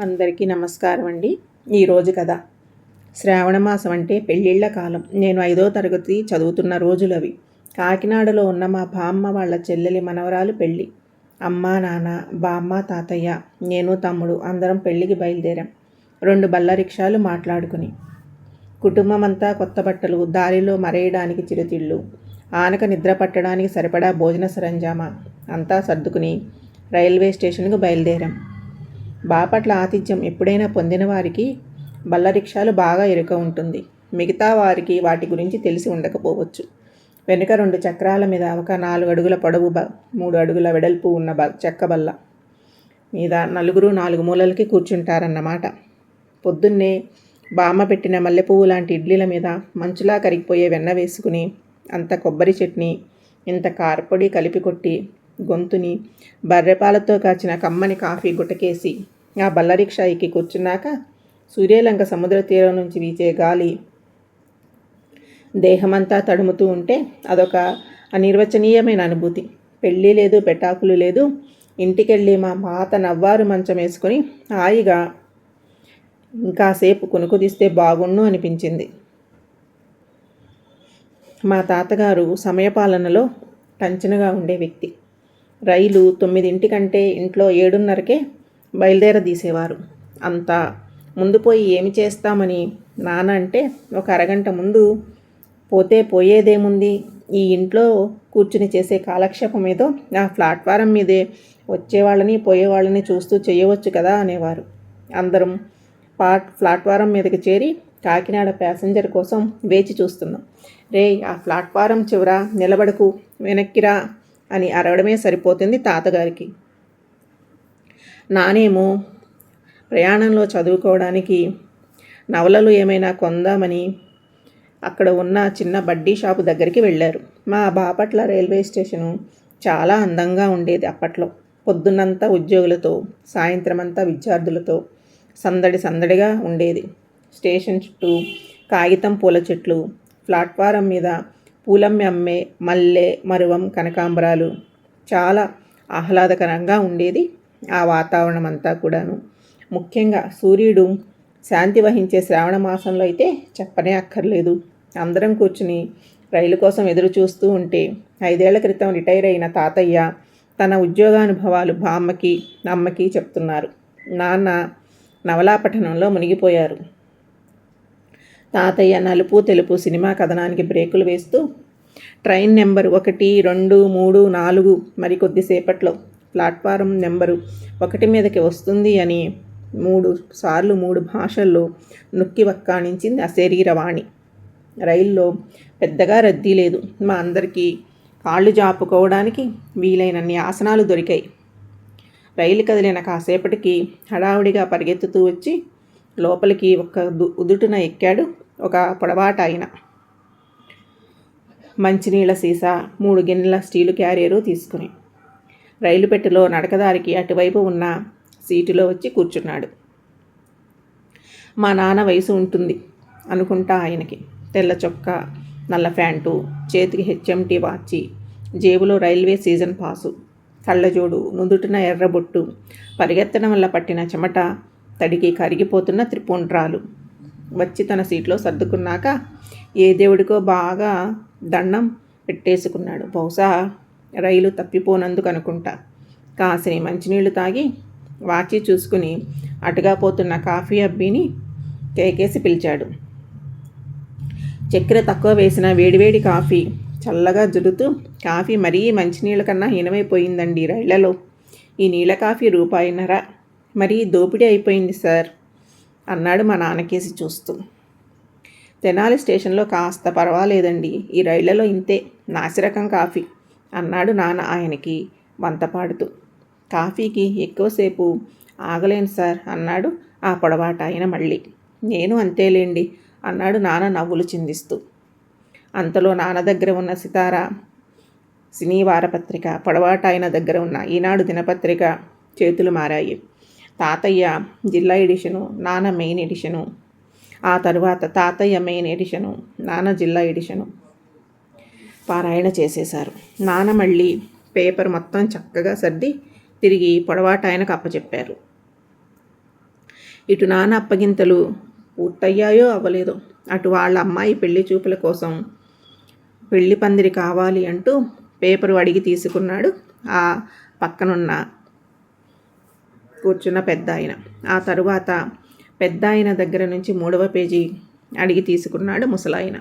అందరికీ నమస్కారం అండి. ఈరోజు కథ. శ్రావణ మాసం అంటే పెళ్ళిళ్ళ కాలం. నేను ఐదో తరగతి చదువుతున్న రోజులు అవి. కాకినాడలో ఉన్న మా బామ్మ వాళ్ళ చెల్లెలి మనవరాలు పెళ్ళి. అమ్మ నాన్న బామ్మ తాతయ్య నేను తమ్ముడు అందరం పెళ్ళికి బయలుదేరాం. రెండు బల్ల రిక్షాలు మాట్లాడుకుని. కుటుంబం అంతా కొత్త బట్టలు దారిలో మరేయడానికి చిరుతిళ్ళు. ఆనక నిద్ర పట్టడానికి సరిపడా భోజన సరంజామా. అంతా సర్దుకుని రైల్వే స్టేషన్కు బయలుదేరాం. బాపట్ల ఆతిథ్యం ఎప్పుడైనా పొందిన వారికి బల్ల రిక్షాలు బాగా ఎరుక ఉంటుంది. మిగతా వారికి వాటి గురించి తెలిసి ఉండకపోవచ్చు. వెనుక రెండు చక్రాల మీద ఒక నాలుగు అడుగుల పొడవు బ మూడు అడుగుల వెడల్పు ఉన్న బ చెక్క బల్ల మీద నలుగురు నాలుగు మూలలకి కూర్చుంటారన్నమాట. పొద్దున్నే బామ్మ పెట్టిన మల్లెపువ్వు లాంటి ఇడ్లీల మీద మంచులా కరిగిపోయే వెన్న వేసుకుని అంత కొబ్బరి చట్నీ ఇంత కారపొడి కలిపి కొట్టి గొంతుని బర్రెపాలతో కాచిన కమ్మని కాఫీ గుటకేసి ఆ బల్లరిక్షా ఎక్కి కూర్చున్నాక సూర్యలంక సముద్ర తీరం నుంచి వీచే గాలి దేహమంతా తడుముతూ ఉంటే అదొక అనిర్వచనీయమైన అనుభూతి. పెళ్ళి లేదు పెటాకులు లేదు. ఇంటికెళ్ళి మా పాత నవ్వారు మంచం వేసుకొని హాయిగా ఇంకాసేపు కొనుకుదీస్తే బాగుండు అనిపించింది. మా తాతగారు సమయపాలనలో టంచనగా ఉండే వ్యక్తి. రైలు తొమ్మిదింటికంటే ఇంట్లో ఏడున్నరకే బయలుదేరదీసేవారు. అంతా ముందు పోయి ఏమి చేస్తామని నాన్న అంటే ఒక అరగంట ముందు పోతే పోయేదేముంది? ఈ ఇంట్లో కూర్చుని చేసే కాలక్షేపం ఏదో ఆ ప్లాట్ఫారం మీదే వచ్చేవాళ్ళని పోయేవాళ్ళని చూస్తూ చేయవచ్చు కదా అనేవారు. అందరం పాట్ ప్లాట్ఫారం మీదకి చేరి కాకినాడ ప్యాసింజర్ కోసం వేచి చూస్తున్నాం. రే ఆ ప్లాట్ఫారం చివర నిలబడకు వెనక్కిరా అని అరవడమే సరిపోతుంది తాతగారికి. నానేమో ప్రయాణంలో చదువుకోవడానికి నవలలు ఏమైనా కొందామని అక్కడ ఉన్న చిన్న బడ్డీ షాపు దగ్గరికి వెళ్ళారు. మా బాపట్ల రైల్వే స్టేషను చాలా అందంగా ఉండేది అప్పట్లో. పొద్దున్నంతా ఉద్యోగులతో సాయంత్రం అంతా విద్యార్థులతో సందడి సందడిగా ఉండేది. స్టేషన్ చుట్టూ కాగితం పూల చెట్లు ప్లాట్ఫారం మీద పూలమ్మి అమ్మే మల్లె మరువం కనకాంబరాలు చాలా ఆహ్లాదకరంగా ఉండేది. ఆ వాతావరణం అంతా కూడాను. ముఖ్యంగా సూర్యుడు శాంతి వహించే శ్రావణ మాసంలో అయితే చెప్పనే అక్కర్లేదు. అందరం కూర్చుని రైలు కోసం ఎదురు చూస్తూ ఉంటే ఐదేళ్ళ క్రితం రిటైర్ అయిన తాతయ్య తన ఉద్యోగానుభవాలు బామ్మకి అమ్మకి చెప్తున్నారు. నాన్న నవలా పఠనంలో మునిగిపోయారు. తాతయ్య నలుపు తెలుపు సినిమా కథనానికి బ్రేకులు వేస్తూ ట్రైన్ నెంబర్ ఒకటి రెండు మూడు నాలుగు మరి కొద్దిసేపట్లో ప్లాట్ఫారం నెంబరు ఒకటి మీదకి వస్తుంది అని మూడు సార్లు మూడు భాషల్లో నొక్కి వక్కాణించింది అశరీరవాణి రైల్లో పెద్దగా రద్దీ లేదు. మా అందరికీ కాళ్ళు జాపుకోవడానికి వీలైనన్ని ఆసనాలు దొరికాయి. రైలు కదిలిన కాసేపటికి హడావుడిగా పరిగెత్తుతూ వచ్చి లోపలికి ఒక ఉదుటున ఎక్కాడు ఒక పొడవాట ఆయన. మంచినీళ్ళ సీసా మూడు గిన్నెల స్టీలు క్యారియరు తీసుకుని రైలు పెట్టెలో నడకదారికి అటువైపు ఉన్న సీటులో వచ్చి కూర్చున్నాడు. మా నాన్న వయసు ఉంటుంది అనుకుంటా ఆయనకి. తెల్ల చొక్కా నల్ల ప్యాంటు చేతికి హెచ్ఎంటి వాచి జేబులో రైల్వే సీజన్ పాసు కళ్ళజోడు నుదుటిన ఎర్రబొట్టు పరిగెత్తడం వల్ల పట్టిన చెమట తడికి కరిగిపోతున్న త్రిపుండ్రాలు. వచ్చి తన సీట్లో సర్దుకున్నాక ఏ దేవుడికో బాగా దండం పెట్టేసుకున్నాడు. బహుశా రైలు తప్పిపోనందుకు అనుకుంటా కాసిని మంచినీళ్ళు తాగి వాచి చూసుకుని అటుగా పోతున్న కాఫీ అబ్బిని కేకేసి పిలిచాడు. చక్కెర తక్కువ వేసిన వేడివేడి కాఫీ చల్లగా జురుతూ కాఫీ మరీ మంచినీళ్ళ కన్నా హీనమైపోయిందండి రైళ్ళలో. ఈ నీళ్ళ కాఫీ రూపాయిన్నర. మరీ దోపిడీ అయిపోయింది సార్ అన్నాడు మా నాన్నకేసి చూస్తూ. తెనాలి స్టేషన్లో కాస్త పర్వాలేదండి ఈ రైళ్ళలో ఇంతే నాసిరకం కాఫీ. అన్నాడు నాన్న ఆయనకి వంతపాడుతూ. కాఫీకి ఎక్కువసేపు ఆగలేను సార్ అన్నాడు ఆ పొడవాట ఆయన మళ్ళీ. నేను అంతేలేండి అన్నాడు నాన్న నవ్వులు చిందిస్తూ. అంతలో నాన్న దగ్గర ఉన్న సితారా సినీ పొడవాట ఆయన దగ్గర ఉన్న ఈనాడు దినపత్రిక చేతులు మారాయి. తాతయ్య జిల్లా ఎడిషను నాన్న మెయిన్ ఎడిషను ఆ తరువాత తాతయ్య మెయిన్ ఎడిషను నాన్న జిల్లా ఎడిషను పారాయణ చేసేశారు. నాన్న మళ్ళీ పేపర్ మొత్తం చక్కగా సర్ది తిరిగి పొడవాట ఆయనకు అప్పచెప్పారు. ఇటు నాన్న అప్పగింతలు పూర్తయ్యాయో అవ్వలేదో అటు వాళ్ళ అమ్మాయి పెళ్ళి చూపుల కోసం పెళ్ళి పందిరి కావాలి అంటూ పేపరు అడిగి తీసుకున్నాడు ఆ పక్కనున్న కూర్చున్న పెద్ద ఆయన ఆ తరువాత పెద్ద ఆయన దగ్గర నుంచి మూడవ పేజీ అడిగి తీసుకున్నాడు ముసలాయన.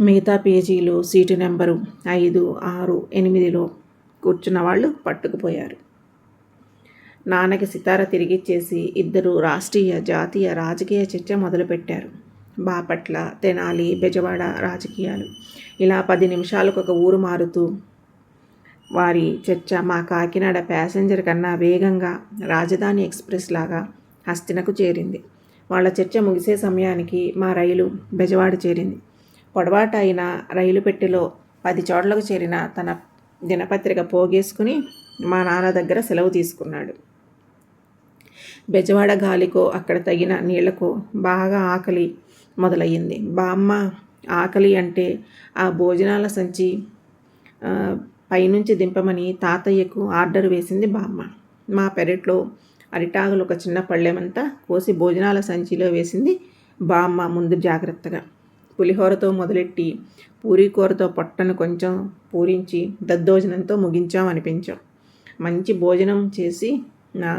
మిగతా పేజీలు సీటు నెంబరు ఐదు ఆరు ఎనిమిదిలో కూర్చున్న వాళ్ళు పట్టుకుపోయారు. నాన్నకి సితార తిరిగిచ్చేసి ఇద్దరు రాష్ట్రీయ జాతీయ రాజకీయ చర్చ మొదలుపెట్టారు. బాపట్ల తెనాలి బెజవాడ రాజకీయాలు. ఇలా పది నిమిషాలకు ఒక ఊరు మారుతూ వారి చర్చ మా కాకినాడ ప్యాసింజర్ కన్నా వేగంగా రాజధాని ఎక్స్ప్రెస్ లాగా హస్తినకు చేరింది. వాళ్ళ చర్చ ముగిసే సమయానికి మా రైలు బెజవాడ చేరింది. పొడవాట అయిన రైలు పెట్టెలో పది చోట్లకు చేరిన తన దినపత్రిక పోగేసుకుని మా నాన్న దగ్గర సెలవు తీసుకున్నాడు. బెజవాడ గాలికో అక్కడ తగిన నీళ్ళకు బాగా ఆకలి మొదలయ్యింది. బామ్మ ఆకలి అంటే ఆ భోజనాల సంచి పైనుంచి దింపమని తాతయ్యకు ఆర్డర్ వేసింది బామ్మ మా పెరట్లో అరిటాకులు ఒక చిన్న పళ్ళెమంతా కోసి భోజనాల సంచిలో వేసింది బామ్మ ముందు జాగ్రత్తగా. పులిహోరతో మొదలెట్టి పూరీ కూరతో పొట్టను కొంచెం పూరించి దద్దోజనంతో ముగించాం అనిపించాం మంచి భోజనం చేసి నా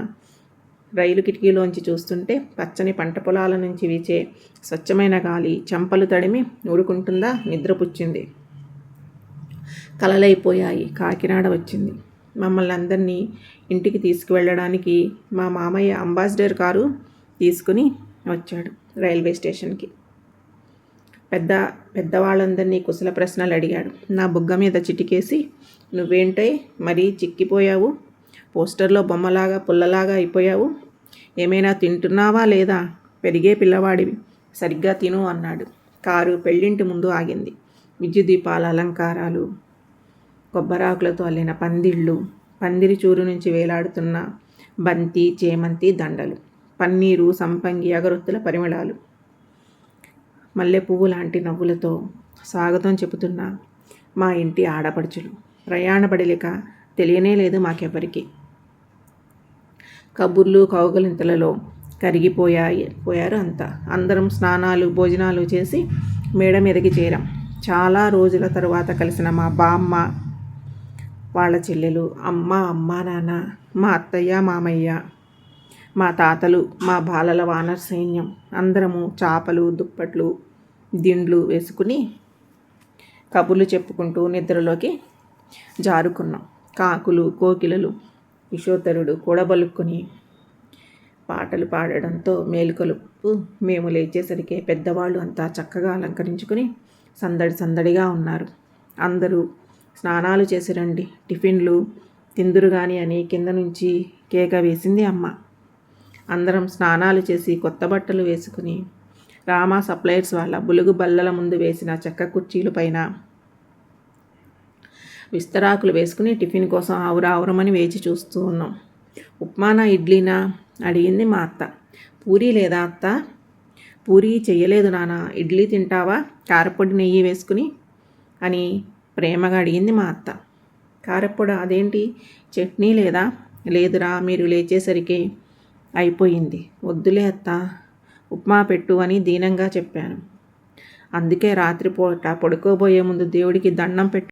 రైలు కిటికీలోంచి చూస్తుంటే పచ్చని పంట పొలాల నుంచి వీచే స్వచ్ఛమైన గాలి చెంపలు తడిమి ఊడుకుంటుందా నిద్రపుచ్చింది. కలలైపోయాయి కాకినాడ వచ్చింది. మమ్మల్ని అందరినీ ఇంటికి తీసుకువెళ్ళడానికి మా మామయ్య అంబాసిడర్ కారు తీసుకుని వచ్చాడు రైల్వే స్టేషన్కి. పెద్ద పెద్దవాళ్ళందరినీ కుశల ప్రశ్నలు అడిగాడు. నా బుగ్గ మీద చిటికేసి నువ్వేంటై మరీ చిక్కిపోయావు? పోస్టర్లో బొమ్మలాగా పుల్లలాగా అయిపోయావు? ఏమైనా తింటున్నావా లేదా? పెరిగే పిల్లవాడివి. సరిగ్గా తిను అన్నాడు. కారు పెళ్ళింటి ముందు ఆగింది. విద్యుత్ దీపాల అలంకారాలు కొబ్బరాకులతో అల్లిన పందిళ్ళు పందిరి చూరు నుంచి వేలాడుతున్న బంతి చేమంతి దండలు పన్నీరు సంపంగి అగరొత్తుల పరిమళాలు మల్లె పువ్వు లాంటి నవ్వులతో స్వాగతం చెబుతున్న మా ఇంటి ఆడపడుచులు. ప్రయాణపడలేక తెలియనే లేదు మాకెవరికి కబుర్లు కౌగలింతలలో కరిగిపోయాయి పోయారు అంతా. అందరం స్నానాలు భోజనాలు చేసి మేడ మీదకి చేరాం. చాలా రోజుల తరువాత కలిసిన మా బామ్మ వాళ్ళ చెల్లెలు అమ్మ అమ్మ నాన్న మా అత్తయ్య మామయ్య మా తాతలు మా బాలల వానర్ సైన్యం. అందరము చేపలు దుప్పట్లు దిండ్లు వేసుకుని కబుర్లు చెప్పుకుంటూ నిద్రలోకి జారుకున్నాం. కాకులు కోకిలలు యశోత్తరుడు కూడబలుక్కుని పాటలు పాడడంతో మేలుకొలుపు మేము లేచేసరికి పెద్దవాళ్ళు అంతా చక్కగా అలంకరించుకుని సందడి సందడిగా ఉన్నారు. అందరూ స్నానాలు చేసి రండి. టిఫిన్లు తిందురు కానీ అని కింద నుంచి కేక వేసింది అమ్మ. అందరం స్నానాలు చేసి కొత్త బట్టలు వేసుకుని రామా సప్లయర్స్ వాళ్ళ బులుగు బల్లల ముందు వేసిన చెక్క కుర్చీలు పైన విస్తరాకులు వేసుకుని టిఫిన్ కోసం ఆవురావురమని వేచి చూస్తూ ఉన్నాం. ఉప్మానా ఇడ్లీనా? అడిగింది మా అత్త. పూరీ లేదా అత్త? పూరీ చేయలేదు నాన్న ఇడ్లీ తింటావా? కారపొడి నెయ్యి వేసుకుని అని ప్రేమగా అడిగింది మా అత్త. కారపొడి అదేంటి? చట్నీ లేదా? లేదురా మీరు లేచేసరికి అయిపోయింది. వద్దులే అత్త. ఉప్మా పెట్టు అని దీనంగా చెప్పాను. అందుకే రాత్రిపూట పడుకోబోయే ముందు దేవుడికి దండం పెట్టు